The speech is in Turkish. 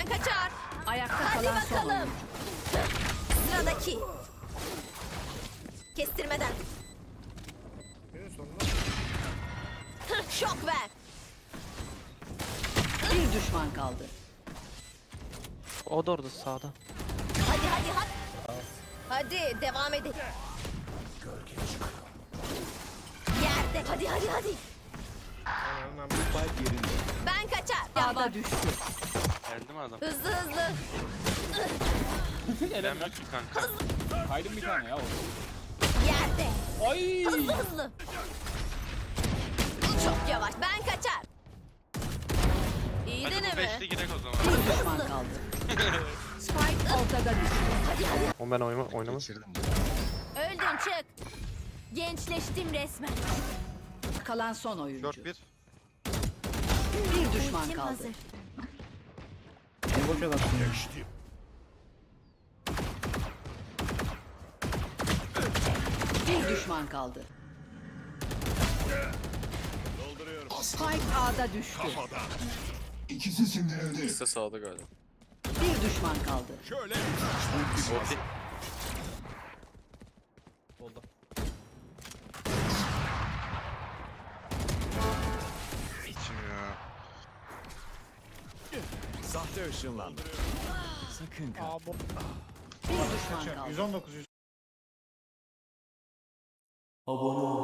Ben kaçar. Ayakta Hadi kalan son bakalım. oyuncu. Sıradaki. Kestirmeden. Hıh, Şok ver. Bir düşman kaldı. O da orada sağda. Hadi hadi hadi. Hadi devam edin. Yerde. Hadi hadi hadi. Ben kaçar. Ağda düştü. Geldi mi adam? Hızlı hızlı. Gelmiyor ki kanka. Kaydım bir tane ya o. Yerde. Ay! Hızlı hızlı. Çok yavaş. Ben kaçar. İyi Hadi bu deneme. beşli girek o zaman. Bir düşman kaldı. Spike ortada düştü. Hadi hadi. O ben oynama, oynamaz. Kaçırdım. Öldüm çık. Gençleştim resmen. Kalan son oyuncu. 4-1. Bir düşman Kim kaldı. hazır? Ne bakıyorlar şimdi? Bir düşman kaldı. Spike A'da düştü. İkisi sindirildi. İkisi de sağda galiba. Bir düşman kaldı. Okey. İçim Sahte ışınlandı. Sakın kal. Aa bu. Bir düşman kaldı. 119 100. Abone ol.